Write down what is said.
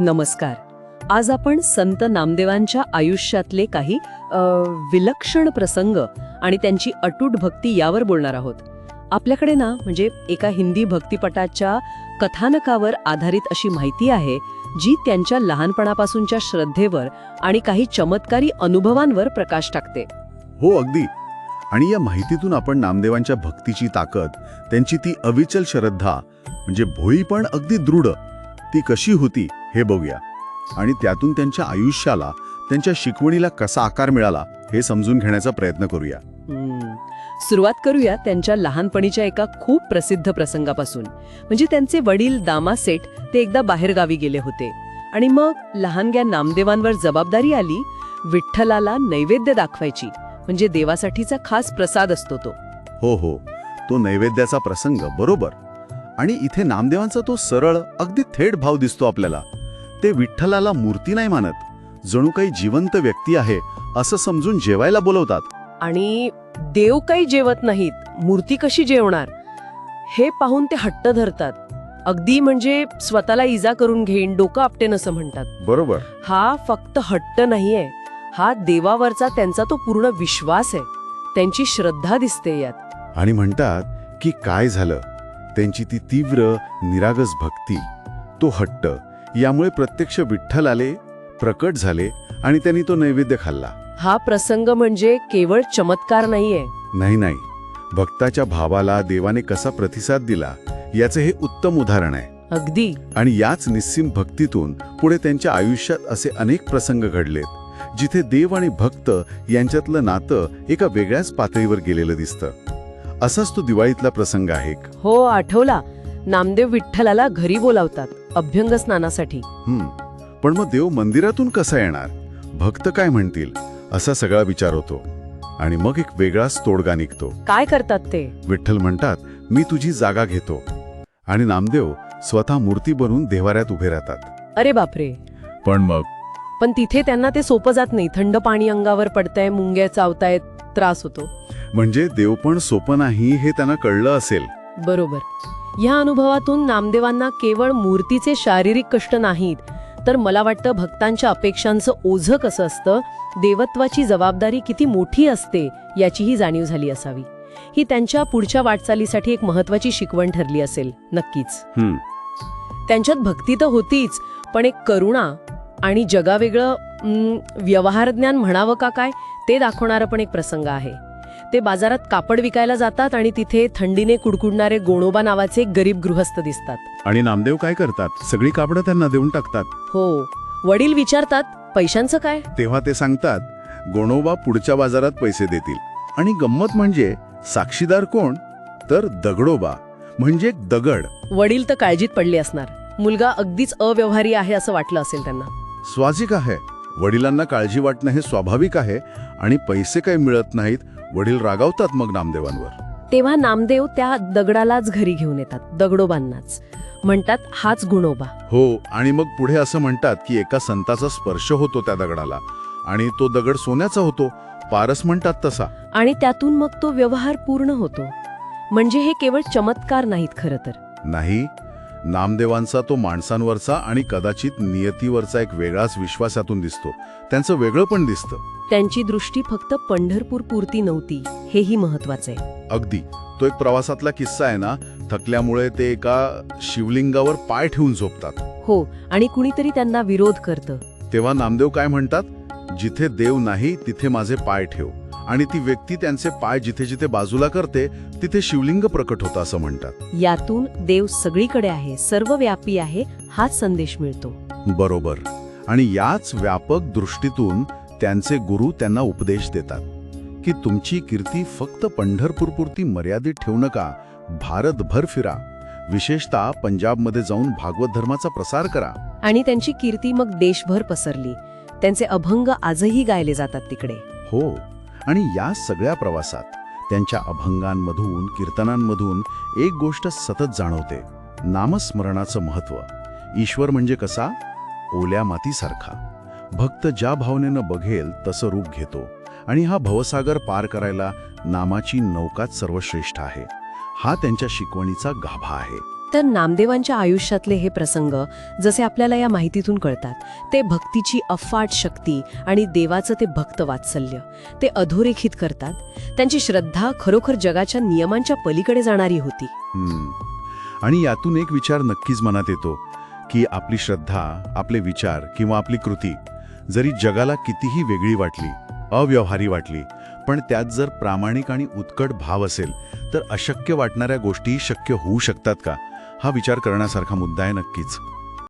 नमस्कार. आज आपण संत नामदेवांच्या आयुष्यातले काही विलक्षण प्रसंग आणि त्यांची अटूट भक्ती यावर बोलणार आहोत. आपल्याकडे ना म्हणजे एका हिंदी भक्तिपटाच्या कथानकावर आधारित अशी माहिती आहे जी त्यांच्या लहानपणापासूनच्या श्रद्धेवर आणि काही चमत्कारी अनुभवांवर प्रकाश टाकते. हो अगदी. आणि या माहितीतून आपण नामदेवांच्या भक्तीची ताकद त्यांची ती अविचल श्रद्धा म्हणजे भोळी पण अगदी दृढ ती कशी होती हे बघूया. आणि त्यातून त्यांच्या आयुष्याला त्यांच्या शिकवणीला कसा आकार मिळाला हे समजून घेण्याचा प्रयत्न करूया. सुरुवात करूया त्यांच्या लहानपणीच्या एका खूप प्रसिद्ध प्रसंगापासून. म्हणजे त्यांचे वडील दामा सेठ ते एकदा बाहेरगावी गेले होते. आणि मग लहानग्या नामदेवांवर जबाबदारी आली विठ्ठलाला नैवेद्य दाखवायची. म्हणजे देवासाठीचा खास प्रसाद असतो तो. हो हो. तो नैवेद्याचा प्रसंग बरोबर. आणि इथे नामदेवांचा तो सरळ अगदी थेट भाव दिसतो आपल्याला. ते विठ्ठलाला मूर्ती नाही मानत. जणू काही जिवंत व्यक्ती आहे असं समजून जेवायला बोलवतात. आणि देव काही जेवत नाहीत मूर्ती कशी जेवणार? हे पाहून ते हट्ट धरतात. अगदी म्हणजे स्वतःला इजा करून घेईन डोकं आपटेन असं म्हणतात. बरोबर. हा फक्त हट्ट नाहीये. हा देवावरचा त्यांचा तो पूर्ण विश्वास आहे. त्यांची श्रद्धा दिसते यात. आणि म्हणतात की काय झालं? त्यांची ती तीव्र निरागस भक्ती तो हट्ट. यामुळे प्रत्यक्ष विठ्ठल आले प्रकट झाले आणि त्यांनी तो नैवेद्य खाल्ला. हा प्रसंग म्हणजे केवळ चमत्कार नाहीये. नाही नाही. भक्ताच्या भावाला देवाने कसा प्रतिसाद दिला याचे हे उत्तम उदाहरण आहे. अगदी. आणि याच निस्सीम भक्तीतून पुढे त्यांच्या आयुष्यात असे अनेक प्रसंग घडलेत जिथे देव आणि भक्त यांच्यातलं नातं एका वेगळ्याच पातळीवर गेलेलं दिसतं. असाच तो दिवाळीतला प्रसंग आहे. हो आठवला. नामदेव विठ्ठलाला घरी बोलावतात. अभ्यंग स्नानासाठी पण मग देव मंदिरातून कसा येणार? भक्त काय म्हणतील? असा सगळा विचार होतो. आणि मग एक वेगळाच तोडगा निघतो. काय करतात ते? विठ्ठल म्हणतात मी तुझी जागा घेतो. आणि नामदेव स्वतः मूर्ती बनवून देवाऱ्यात उभे राहतात. अरे बापरे. पण मग? पण तिथे त्यांना ते सोपं जात नाही. थंड पाणी अंगावर पडतंय मुंग्या चावतायत त्रास होतो. म्हणजे देव पण सोपं नाही हे त्यांना कळलं असेल. बरोबर. ह्या अनुभवातून नामदेवांना केवळ मूर्तीचे शारीरिक कष्ट नाहीत तर मला वाटतं भक्तांच्या अपेक्षांचं ओझं कसं असतं देवत्वाची जबाबदारी किती मोठी असते याचीही जाणीव झाली असावी. ही त्यांच्या पुढच्या वाटचालीसाठी एक महत्वाची शिकवण ठरली असेल नक्कीच. त्यांच्यात भक्ती तर होतीच पण एक करुणा आणि जगावेगळं व्यवहारज्ञान म्हणावं का काय ते दाखवणारा पण एक प्रसंग आहे. ते बाजारात कापड विकायला जातात आणि तिथे थंडीने कुडकुडणारे गोणोबा नावाचे गरीब गृहस्थ दिसतात. आणि नामदेव काय करतात? सगळी कापडं त्यांना देऊन टाकतात. हो. वडील विचारतात पैशांचं काय? तेव्हा ते सांगतात गोणोबा पुढच्या बाजारात पैसे देतील. आणि गंमत म्हणजे साक्षीदार कोण? तर दगडोबा. म्हणजे दगड. वडील तर काळजीत पडले असणार. मुलगा अगदीच अव्यवहारी आहे असं वाटलं असेल त्यांना. स्वाजिक आहे. वडिलांना काळजी वाटणं हे स्वाभाविक आहे आणि पैसे काही मिळत नाहीत वडील रागावतात मग नामदेवांवर. तेव्हा नामदेव त्या दगडालाच घरी घेऊन येतात दगडोबांनाच. म्हणतात हाच गुणोबा. हो आणि मग पुढे असं म्हणतात की एका संताचा स्पर्श होतो त्या दगडाला आणि तो दगड सोन्याचा होतो पारस म्हणतात तसा. आणि त्यातून मग तो व्यवहार पूर्ण होतो. म्हणजे हे केवळ चमत्कार नाहीत खरं तर. नाही नामदेवांचा तो माणसांवरचा आणि कदाचित नियतीवरचा एक वेगळाच विश्वास यातून दिसतो. त्यांचं वेगळं पण दिसतं. त्यांची दृष्टी फक्त पंढरपूर पुरती नव्हती. हेही महत्वाचं आहे. अगदी. तो एक प्रवासातला किस्सा आहे ना थकल्यामुळे ते एका शिवलिंगावर पाय ठेवून झोपतात. हो आणि कुणीतरी त्यांना विरोध करतं. तेव्हा नामदेव काय म्हणतात? जिथे देव नाही तिथे माझे पाय ठेव. आणि ती व्यक्ती त्यांचे पाय जिथे जिथे बाजूला करते तिथे शिवलिंग प्रकट होतं असं म्हणतात. यातून देव सगळीकडे आहे सर्व व्यापी आहे हाच संदेश मिळतो. बरोबर. आणि याच व्यापक दृष्टीतून त्यांचे गुरु त्यांना उपदेश देतात की तुमची कीर्ती फक्त पंढरपूरपुरती मर्यादित ठेवू नका भारतभर फिरा. विशेषतः पंजाबमध्ये जाऊन भागवत धर्माचा प्रसार करा. आणि त्यांची कीर्ती मग देशभर पसरली. त्यांचे अभंग आजही गायले जातात तिकडे. हो. आणि या सगळ्या प्रवासात त्यांच्या अभंगांमधून कीर्तनांमधून एक गोष्ट सतत जाणवते नामस्मरणाचं महत्त्व ईश्वर म्हणजे कसा? ओल्या मातीसारखा. भक्त ज्या भावनेनं बघेल तसं रूप घेतो. आणि हा भवसागर पार करायला नामाची नौकाच सर्वश्रेष्ठ आहे. हा त्यांच्या शिकवणीचा गाभा आहे. तर नामदेवांच्या आयुष्यातले हे प्रसंग जसे आपल्याला या माहितीतून कळतात ते भक्तीची अफाट शक्ती आणि देवाचं ते भक्त वात्सल्य. ते अधोरेखित करतात. त्यांची श्रद्धा खरोखर जगाच्या नियमांच्या पलीकडे जाणारी होती. हम्म. आणि यातून एक विचार नक्कीच मनात येतो की आपली श्रद्धा आपले विचार किंवा आपली कृती जरी जगाला कितीही वेगळी वाटली अव्यवहारी वाटली पण त्यात जर प्रामाणिक आणि उत्कट भाव असेल तर अशक्य वाटणाऱ्या गोष्टी शक्य होऊ शकतात का? हा विचार करण्यासारखा मुद्दा आहे नक्कीच.